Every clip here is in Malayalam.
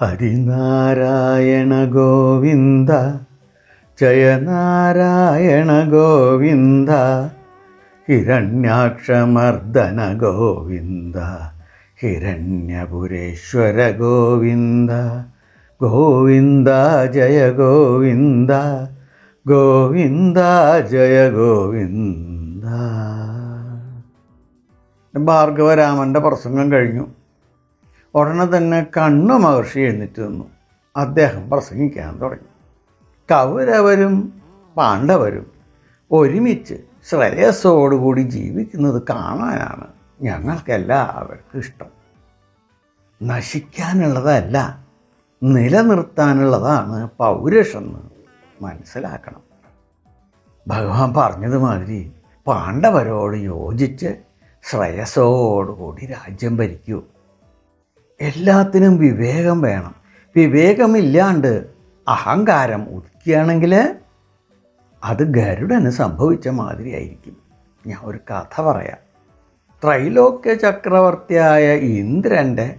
ഹരിനാരായണ ഗോവിന്ദ ജയനാരായണ ഗോവിന്ദ ഹിരണ്യാക്ഷമർദ്ദന ഗോവിന്ദ ഹിരണ്യപുരേശ്വര ഗോവിന്ദ ഗോവിന്ദ ജയ ഗോവിന്ദ ഗോവിന്ദ ജയ ഗോവിന്ദ. ഭാർഗവരാമന്റെ പ്രസംഗം കഴിഞ്ഞു. ഉടനെ തന്നെ കണ്ണു മഹർഷി എഴുന്നേറ്റ് നിന്നു. അദ്ദേഹം പ്രസംഗിക്കാൻ തുടങ്ങി. കൗരവരും പാണ്ഡവരും ഒരുമിച്ച് ശ്രേയസ്സോടുകൂടി ജീവിക്കുന്നത് കാണാനാണ് ഞങ്ങൾക്കെല്ലാവർക്കും ഇഷ്ടം. നശിക്കാനുള്ളതല്ല നിലനിർത്താനുള്ളതാണ് പൗരുഷെന്ന് മനസ്സിലാക്കണം. ഭഗവാൻ പറഞ്ഞതുമാതിരി പാണ്ഡവരോട് യോജിച്ച് ശ്രേയസ്സോടുകൂടി രാജ്യം ഭരിക്കൂ. എല്ലാത്തിനും വിവേകം വേണം. വിവേകമില്ലാണ്ട് അഹങ്കാരം ഉദിക്കുകയാണെങ്കിൽ അത് ഗരുഡന് സംഭവിച്ച മാതിരിയായിരിക്കും ഞാൻ ഒരു കഥ പറയാം. ത്രൈലോക്യ ചക്രവർത്തിയായ ഇന്ദ്രന്റെ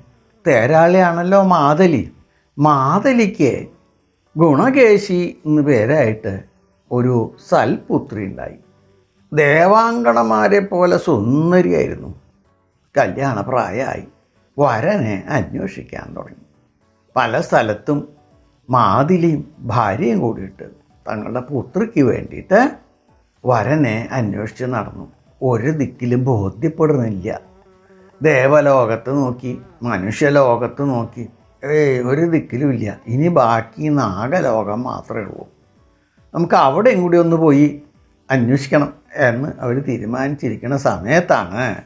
തേരാളിയാണല്ലോ മാതലി. മാതലിക്ക് ഗുണകേശി എന്ന് പേരായിട്ട് ഒരു സൽപുത്രി ഉണ്ടായി. ദേവാങ്കണമാരെ പോലെ സുന്ദരിയായിരുന്നു. കല്യാണപ്രായമായി. വരനെ അന്വേഷിക്കാൻ തുടങ്ങി. പല സ്ഥലത്തും മാതിലിയും ഭാര്യയും കൂടിയിട്ട് തങ്ങളുടെ പുത്രിക്ക് വേണ്ടിയിട്ട് വരനെ അന്വേഷിച്ച് നടന്നു. ഒരു ദിക്കിലും ബോധ്യപ്പെടുന്നില്ല. ദേവലോകത്ത് നോക്കി മനുഷ്യലോകത്ത് നോക്കി ഏയ് ഒരു ദിക്കിലും ഇല്ല. ഇനി ബാക്കി നാഗലോകം മാത്രമേ ഉള്ളൂ. നമുക്ക് അവിടെയും കൂടി ഒന്ന് പോയി അന്വേഷിക്കണം എന്ന് അവർ തീരുമാനിച്ചിരിക്കുന്ന സമയത്താണ്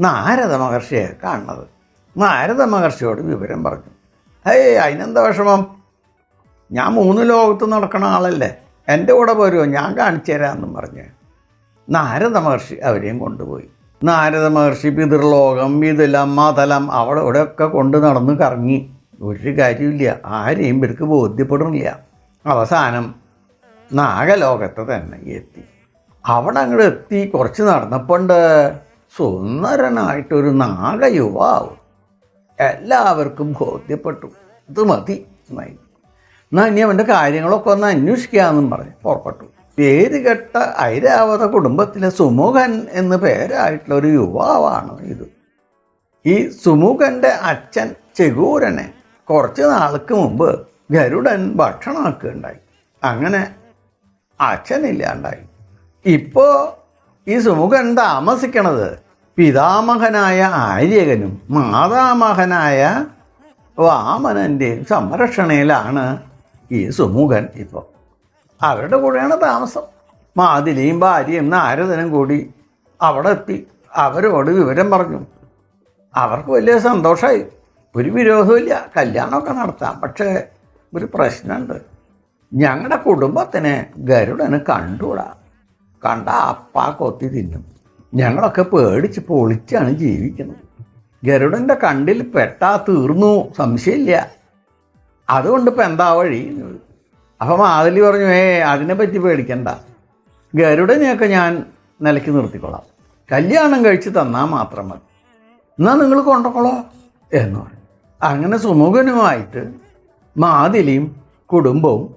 നാരദ മഹർഷിയെ കാണുന്നത്. നാരദ മഹർഷിയോട് വിവരം പറഞ്ഞു. ഹേയ് അതിനെന്താ വിഷമം? ഞാൻ മൂന്ന് ലോകത്ത് നടക്കണ ആളല്ലേ. എന്റെ കൂടെ വരുമോ ഞാൻ കാണിച്ചു തരാമെന്നും പറഞ്ഞ് നാരദ മഹർഷി അവരെയും കൊണ്ടുപോയി. നാരദ മഹർഷി പിതൃലോകം വിതുലം മതലം അവിടെ ഇവിടെയൊക്കെ കൊണ്ട് നടന്ന് കറങ്ങി. ഒരു കാര്യമില്ല ആരെയും ഇവർക്ക് ബോധ്യപ്പെടുന്നില്ല. അവസാനം നാഗലോകത്ത് തന്നെ എത്തി. അവിടെ അങ്ങോട്ട് എത്തി. കുറച്ച് നടന്നപ്പോണ്ട് സുന്ദരനായിട്ടൊരു നാഗയുവാവ്. എല്ലാവർക്കും ബോധ്യപ്പെട്ടു. ഇത് മതി എന്നായി എന്നാൽ ഇനി അവന്റെ കാര്യങ്ങളൊക്കെ ഒന്ന് അന്വേഷിക്കാമെന്നും പറഞ്ഞ്. പുറപ്പെട്ടു. പേര് കെട്ട ഐരാവത കുടുംബത്തിലെ സുമുഖൻ എന്ന് പേരായിട്ടുള്ള ഒരു യുവാവാണ് ഇത്. ഈ സുമുഖന്റെ അച്ഛൻ ചെകൂരനെ കുറച്ച് നാൾക്ക് മുമ്പ് ഗരുഡൻ ഭക്ഷണമാക്കുകയുണ്ടായി. അങ്ങനെ അച്ഛനില്ലാണ്ടായി. ഇപ്പോൾ ഈ സുമുഖൻ താമസിക്കണത് പിതാമഹനായ ആര്യകനും മാതാമഹനായ വാമനന്റെ സംരക്ഷണയിലാണ് ഈ സുമുഖൻ ഇപ്പോൾ അവരുടെ കൂടെയാണ് താമസം. മാതിലിയും ഭാര്യയും നാരദനും കൂടി അവിടെ എത്തി. അവരോട് വിവരം പറഞ്ഞു. അവർക്ക് വലിയ സന്തോഷമായി ഒരു വിരോധമില്ല കല്യാണമൊക്കെ നടത്താം. പക്ഷേ ഒരു പ്രശ്നമുണ്ട്. ഞങ്ങളുടെ കുടുംബത്തിന് ഗരുഡന് കണ്ടുകൂടാ. കണ്ട അപ്പ കൊത്തി തിന്നും. ഞങ്ങളൊക്കെ പേടിച്ച് പൊളിച്ചാണ് ജീവിക്കുന്നത്. ഗരുഡന്റെ കണ്ടിൽ പെട്ടാ തീർന്നു സംശയമില്ല. അതുകൊണ്ട് ഇപ്പം എന്താ വഴി? അപ്പം മാതിലി പറഞ്ഞു ഏ അതിനെപ്പറ്റി പേടിക്കണ്ട. ഗരുഡനെയൊക്കെ ഞാൻ നിലയ്ക്ക് നിർത്തിക്കൊള്ളാം. കല്യാണം കഴിച്ച് തന്നാൽ മാത്രം മതി. എന്നാൽ നിങ്ങൾ കൊണ്ടക്കോളോ? എന്ന് പറഞ്ഞു. അങ്ങനെ സുമുഖനുമായിട്ട് മാതിലിയും കുടുംബവും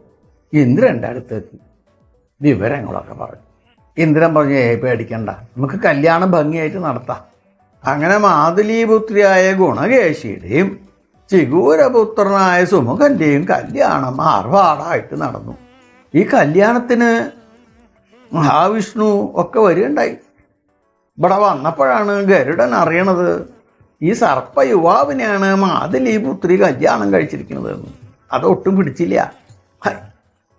ഇന്ദ്രന്റെ അടുത്തെത്തി. വിവരങ്ങളൊക്കെ പറഞ്ഞു. ഇന്ദ്രൻ പറഞ്ഞു ഏ പേടിക്കണ്ട. നമുക്ക് കല്യാണം ഭംഗിയായിട്ട് നടത്താം. അങ്ങനെ മാതുലീപുത്രിയായ ഗുണകേശിയുടെയും ചിഗൂരപുത്രനായ സുമുഖന്റെയും കല്യാണം ആർഭാടായിട്ട് നടന്നു. ഈ കല്യാണത്തിന് മഹാവിഷ്ണു ഒക്കെ വരികയുണ്ടായി. ഇവിടെ വന്നപ്പോഴാണ് ഗരുഡൻ അറിയണത് ഈ സർപ്പ യുവാവിനെയാണ് മാതുലീപുത്രി കല്യാണം കഴിച്ചിരിക്കുന്നത് അതൊട്ടും പിടിച്ചില്ല.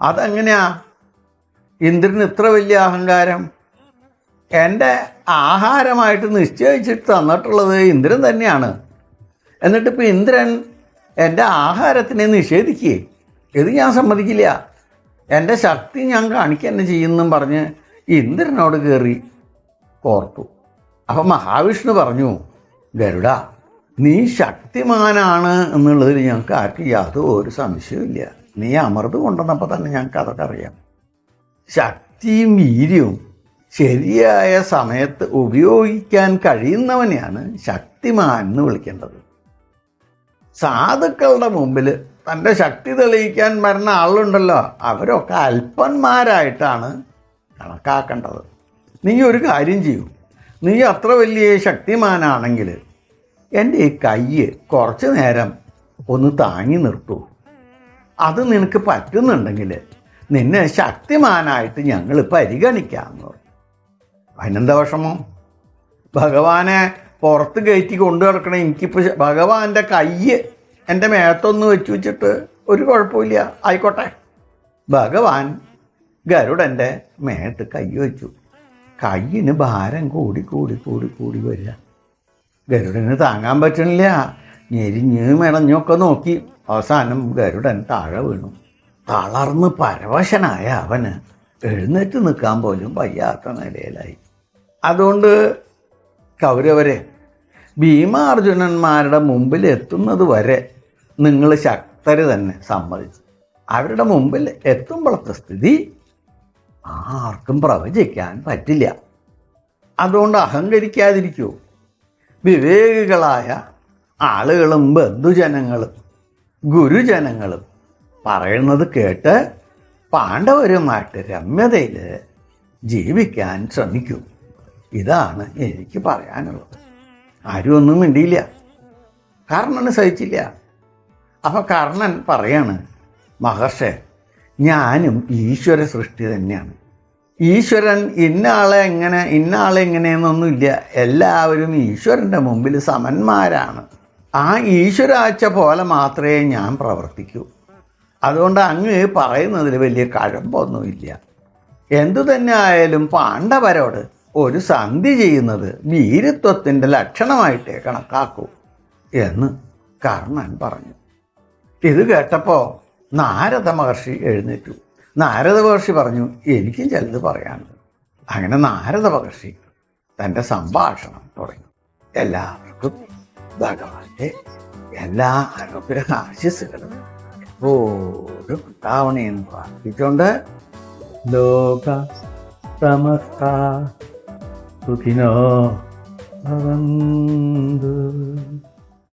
അതെങ്ങനെയാ? ഇന്ദ്രന് ഇത്ര വലിയ അഹങ്കാരം? എന്റെ ആഹാരമായിട്ട് നിശ്ചയിച്ചിട്ട് തന്നിട്ടുള്ളത് ഇന്ദ്രൻ തന്നെയാണ്. എന്നിട്ട് ഇപ്പം ഇന്ദ്രൻ എന്റെ ആഹാരത്തിനെ നിഷേധിക്കുകയെ ഇത് ഞാൻ സമ്മതിക്കില്ല. എന്റെ ശക്തി ഞാൻ കാണിക്കുക ചെയ്യുന്നു പറഞ്ഞ് ഇന്ദ്രനോട് കയറി കോർത്തു. അപ്പം മഹാവിഷ്ണു പറഞ്ഞു ഗരുഡ നീ ശക്തിമാനാണ് എന്നുള്ളതിൽ ഞങ്ങൾക്ക് ആർക്കും യാതൊരു സംശയവുമില്ല. നീ അമൃത് കൊണ്ടുവന്നപ്പോൾ തന്നെ ഞങ്ങൾക്ക് അതൊക്കെ അറിയാം. ശക്തിയും വീര്യവും ശരിയായ സമയത്ത് ഉപയോഗിക്കാൻ കഴിയുന്നവനെയാണ് ശക്തിമാൻ എന്ന് വിളിക്കേണ്ടത്. സാധുക്കളുടെ മുമ്പിൽ തന്റെ ശക്തി തെളിയിക്കാൻ വരുന്ന ആളുണ്ടല്ലോ അവരൊക്കെ അല്പന്മാരായിട്ടാണ് കണക്കാക്കേണ്ടത്. നീ ഒരു കാര്യം ചെയ്യൂ. നീ അത്ര വലിയ ശക്തിമാനാണെങ്കിൽ എന്റെ ഈ കയ്യ് കുറച്ച് നേരം ഒന്ന് താങ്ങി നിർത്തൂ. അത് നിനക്ക് പറ്റുന്നുണ്ടെങ്കിൽ നിന്നെ ശക്തിമാനായിട്ട് ഞങ്ങൾ പരിഗണിക്കാമെന്ന് പറഞ്ഞു. അതിനെന്താ വിഷമം? ഭഗവാനെ പുറത്ത് കയറ്റി കൊണ്ടു നടക്കണം. എനിക്കിപ്പോൾ ഭഗവാന്റെ കൈ എന്റെ മേത്തൊന്ന് വെച്ച് വെച്ചിട്ട് ഒരു കുഴപ്പമില്ല. ആയിക്കോട്ടെ. ഭഗവാൻ ഗരുഡന്റെ മേത്ത് കൈ വെച്ചു. കയ്യിന് ഭാരം കൂടി കൂടി കൂടി കൂടി വരിക. ഗരുഡന് താങ്ങാൻ പറ്റണില്ല. ഞെരിഞ്ഞ് മെണഞ്ഞൊക്കെ നോക്കി. അവസാനം ഗരുഡൻ താഴെ വീണു. തളർന്ന് പരവശനായ അവന് എഴുന്നേറ്റ് നിൽക്കാൻ പോലും വയ്യാത്ത നിലയിലായി. അതുകൊണ്ട് കൗരവരെ ഭീമാർജുനന്മാരുടെ മുമ്പിൽ എത്തുന്നത് വരെ നിങ്ങൾ ശക്തര് തന്നെ സമ്മതിച്ചു. അവരുടെ മുമ്പിൽ എത്തുമ്പോഴത്തെ സ്ഥിതി ആർക്കും പ്രവചിക്കാൻ പറ്റില്ല. അതുകൊണ്ട് അഹങ്കരിക്കാതിരിക്കൂ. വിവേകികളായ ആളുകളും ബന്ധുജനങ്ങളും ഗുരുജനങ്ങളും പറയുന്നത് കേട്ട് പാണ്ഡവരുമായിട്ട് രമ്യതയിൽ ജീവിക്കാൻ ശ്രമിക്കും. ഇതാണ് എനിക്ക് പറയാനുള്ളത്. ആരും ഒന്നും മിണ്ടിയില്ല. കർണന് സഹിച്ചില്ല. അപ്പൊ കർണൻ പറയാണ് മഹർഷെ ഞാനും ഈശ്വര സൃഷ്ടി തന്നെയാണ്. ഈശ്വരൻ ഇന്നാളെ എങ്ങനെ ഇന്നാളെ എങ്ങനെയെന്നൊന്നുമില്ല. എല്ലാവരും ഈശ്വരന്റെ മുമ്പിൽ സമന്മാരാണ്. ആ ഈശ്വരാഴ്ച പോലെ മാത്രമേ ഞാൻ പ്രവർത്തിക്കൂ. അതുകൊണ്ട് അങ്ങ് പറയുന്നതിൽ വലിയ കഴമ്പൊന്നുമില്ല. എന്തു തന്നെ ആയാലും പാണ്ഡവരോട് ഒരു സന്ധി ചെയ്യുന്നത് വീരത്വത്തിന്റെ ലക്ഷണമായിട്ടേ കണക്കാക്കൂ എന്ന് കർണൻ പറഞ്ഞു. ഇത് കേട്ടപ്പോൾ നാരദ മഹർഷി എഴുന്നേറ്റു. നാരദ മഹർഷി പറഞ്ഞു എനിക്കും ചിലത് പറയാനുണ്ട്. അങ്ങനെ നാരദ മഹർഷി തന്റെ സംഭാഷണം തുടങ്ങി. എല്ലാവർക്കും ഭഗവാന്റെ എല്ലാ അനുഗ്രഹ ആശിസ്സുകളും എപ്പോഴും ഉണ്ടാവണേന്ന് പ്രാർത്ഥിച്ചുകൊണ്ട് ലോക സമസ്ത സുഖിനോ ഭവന്തു